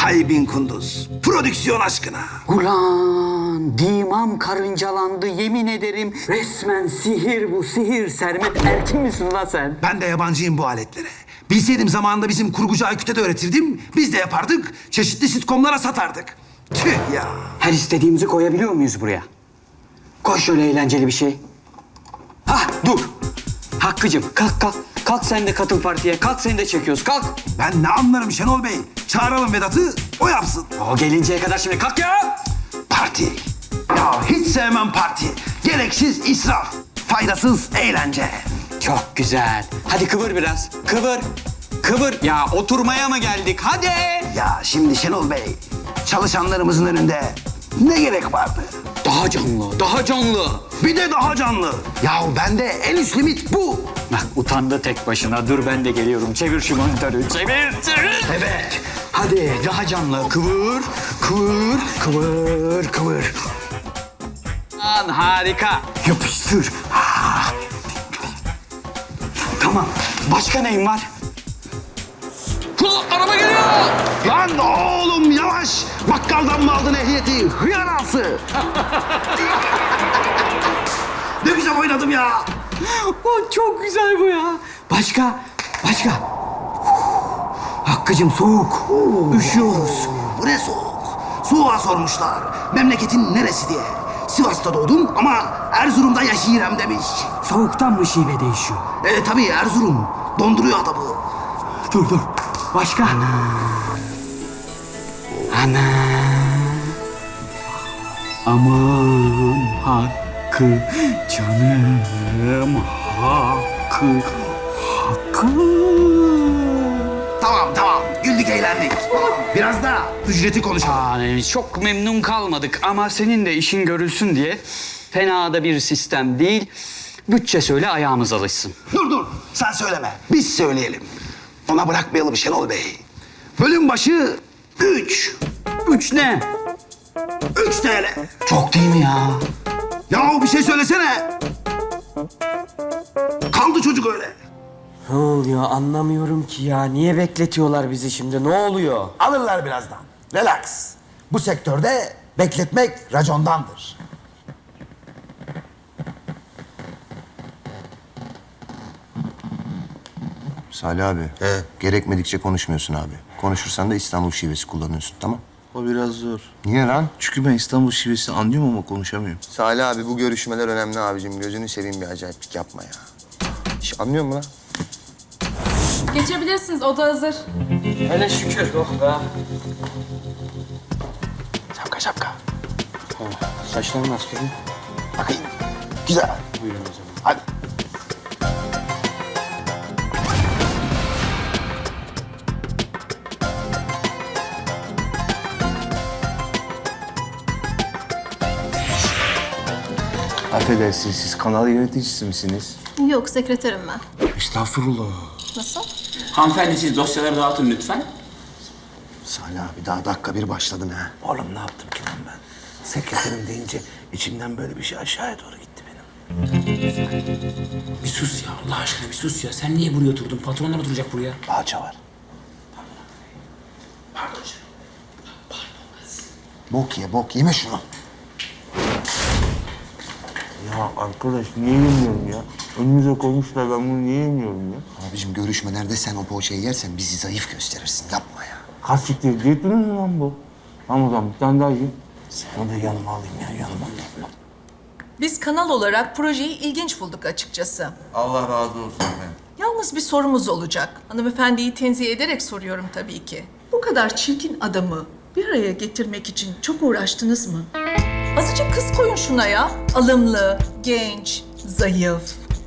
Hay bin kunduz. Prodüksiyon aşkına. Ulan dimam karıncalandı yemin ederim. Resmen sihir bu sihir. Sermet Erkin misin lan sen? Ben de yabancıyım bu aletlere. Bilseydim zamanında bizim kurgucu Aykut'e de öğretirdim. Biz de yapardık. Çeşitli sitcomlara satardık. Tüh ya. Her istediğimizi koyabiliyor muyuz buraya? Koy şöyle eğlenceli bir şey. Hah dur. Hakkı'cım kalk kalk. Kalk sen de katıl partiye. Kalk seni de çekiyoruz. Kalk. Ben ne anlarım Şenol Bey. Çağıralım Vedat'ı, o yapsın. O gelinceye kadar şimdi kalk ya. Parti. Ya hiç sevmem parti. Gereksiz israf. Faydasız eğlence. Çok güzel. Hadi kıvır biraz. Kıvır. Kıvır. Ya oturmaya mı geldik? Hadi. Ya şimdi Şenol Bey, çalışanlarımızın önünde ne gerek vardı? Daha canlı, daha canlı. Bir de daha canlı. Ya bende en üst limit bu. Bak utandı tek başına. Dur ben de geliyorum. Çevir şu monitörü. Çevir, çevir. Evet. Hadi daha canlı. Kıvır, kıvır, kıvır, kıvır. Lan harika. Yapıştır. Tamam. Başka neyim var? Hı, araba geliyor. Lan oğlum yavaş. Bakkaldan mı aldın ehliyeti? Hıyar ağası. ne güzel oynadım ya. Oh, çok güzel bu ya. Başka, başka. Hakkı'cım soğuk. Üşüyoruz. Bu ne soğuk. Soğuğa sormuşlar. Memleketin neresi diye. Sivas'ta doğdum ama Erzurum'da yaşayırım demiş. Soğuktan mı şive değişiyor? E tabii Erzurum. Donduruyor adamı. Dur dur. Başka? Ana. Ana. Aman hakkı canım hakkı hakkı. Tamam tamam. Güldük eğlendik. Biraz da ücreti konuşalım. Yani çok memnun kalmadık ama senin de işin görülsün diye fena da bir sistem değil. Bütçe söyle ayağımız alışsın. Dur dur. Sen söyleme. Biz söyleyelim. Ona bırakmayalım Şenol Bey. Bölüm başı üç. Üç ne? Üç TL. Çok değil mi ya? Ya bir şey söylesene. Kaldı çocuk öyle. Ne oluyor anlamıyorum ki ya. Niye bekletiyorlar bizi şimdi? Ne oluyor? Alırlar birazdan. Relax. Bu sektörde bekletmek racondandır. Salih abi. Gerekmedikçe konuşmuyorsun abi. Konuşursan da İstanbul şivesi kullanıyorsun tamam? O biraz zor. Niye lan? Çünkü ben İstanbul şivesini anlıyorum ama konuşamıyorum. Salih abi bu görüşmeler önemli abicim. Gözünü seveyim bir acayiplik yapma ya. Şş, anlıyor musun lan? Geçebilirsiniz, oda hazır. Hele şükür. Oh be. Şapka şapka. Saçlarım nasıl duruyor? Bakayım. Güzel. Buyurun o zaman. Hadi. Affedersiniz siz kanal yöneticisi misiniz? Yok, sekreterim ben. Estağfurullah. Nasıl? Hanımefendi siz dosyaları dağıtın lütfen. Salih abi daha dakika bir başladın ha. Oğlum ne yaptım ki lan ben? Sekreterim deyince içimden böyle bir şey aşağıya doğru gitti benim. Bir sus ya Allah aşkına bir sus ya. Sen niye buraya oturdun? Patronlar oturacak buraya. Bağça var. Pardon canım. Bok ye bok yeme şunu. Ya arkadaş niye yemiyorum ya? Önümüze koymuşlar ben bunu niye yemiyorum ya? Abicim görüşmelerde sen o poğaçayı yersen bizi zayıf gösterirsin. Yapma ya. Kaç siktir diyetiniz mi lan bu? Zaman bir tane daha yiyin. Onu da yanıma alayım ya yanıma. Biz kanal olarak projeyi ilginç bulduk açıkçası. Allah razı olsun efendim. Yalnız bir sorumuz olacak. Hanımefendiyi tenzih ederek soruyorum tabii ki. Bu kadar çirkin adamı bir araya getirmek için çok uğraştınız mı? Azıcık kız koyun şuna ya. Alımlı, genç, zayıf.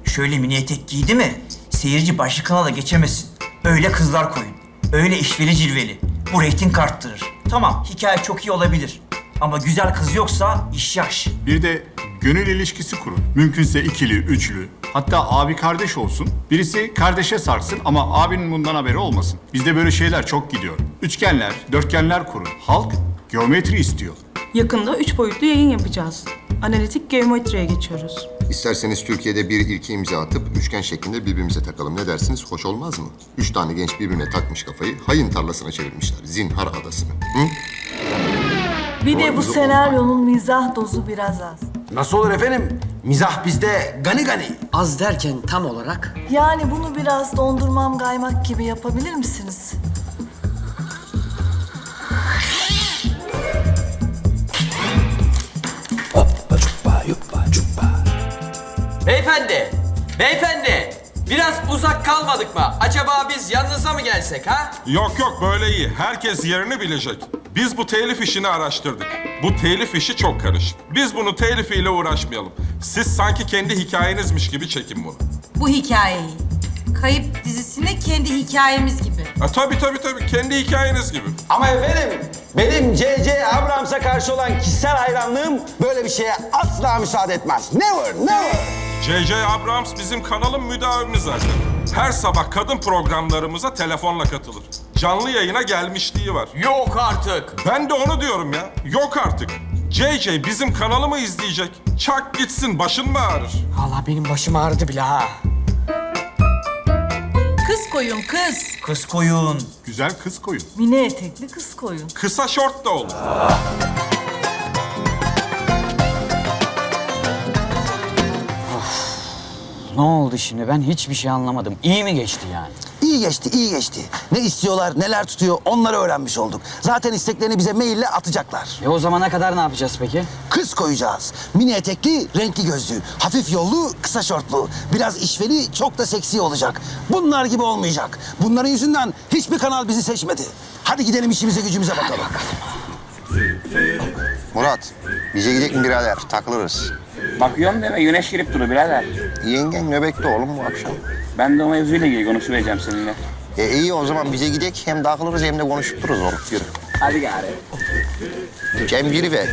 Şöyle mini etek giydi mi seyirci başka kanala geçemesin. Öyle kızlar koyun. Öyle işveli cilveli. Bu reyting arttırır. Tamam hikaye çok iyi olabilir. Ama güzel kız yoksa iş yaş. Bir de gönül ilişkisi kurun. Mümkünse ikili, üçlü. Hatta abi kardeş olsun. Birisi kardeşe sarsın ama abinin bundan haberi olmasın. Bizde böyle şeyler çok gidiyor. Üçgenler, dörtgenler kurun. Halk geometri istiyor. Yakında üç boyutlu yayın yapacağız. Analitik geometriye geçiyoruz. İsterseniz Türkiye'de bir ilki imza atıp üçgen şeklinde birbirimize takalım. Ne dersiniz? Hoş olmaz mı? Üç tane genç birbirine takmış kafayı. Hayın tarlasına çevirmişler. Zinhar adasını. Hı? Bir de bu senaryonun mizah dozu biraz az. Nasıl olur efendim? Mizah bizde gani gani. Az derken tam olarak Yani bunu biraz dondurmam kaymak gibi yapabilir misiniz? Beyefendi, beyefendi. Biraz uzak kalmadık mı? Acaba biz yanınıza mı gelsek ha? Yok yok böyle iyi. Herkes yerini bilecek. Biz bu telif işini araştırdık. Bu telif işi çok karışık. Biz bunu telifiyle uğraşmayalım. Siz sanki kendi hikayenizmiş gibi çekin bunu. Bu hikayeyi. Kayıp dizisinde kendi hikayemiz gibi. Ha, tabii tabii tabii. Kendi hikayeniz gibi. Ama efendim benim C.C. Abrams'a karşı olan kişisel hayranlığım böyle bir şeye asla müsaade etmez. Never, never. J.J. Abrams bizim kanalın müdavimi zaten. Her sabah kadın programlarımıza telefonla katılır. Canlı yayına gelmişliği var. Yok artık. Ben de onu diyorum ya. Yok artık. JJ bizim kanalı mı izleyecek? Çak gitsin başın mı ağrır? Vallahi benim başım ağrıdı bile ha. Kız koyun kız. Kız koyun. Güzel kız koyun. Mini etekli kız koyun. Kısa şort da olur. Ne oldu şimdi? Ben hiçbir şey anlamadım. İyi mi geçti yani? İyi geçti, iyi geçti. Ne istiyorlar, neler tutuyor onları öğrenmiş olduk. Zaten isteklerini bize maille atacaklar. E o zamana kadar ne yapacağız peki? Kız koyacağız. Mini etekli, renkli gözlü. Hafif yollu, kısa şortlu. Biraz işveli, çok da seksi olacak. Bunlar gibi olmayacak. Bunların yüzünden hiçbir kanal bizi seçmedi. Hadi gidelim işimize gücümüze bakalım. Murat, bize gidelim birader. Takılırız. Bakıyorum deme güneş girip duru birader. Yengen nöbette oğlum bu akşam. Ben de o mevzuyla ilgili konuşmayacağım seninle. E iyi o zaman bize gidek hem takılırız hem de konuşup dururuz oğlum. Yürü. Hadi gari. Cem ver.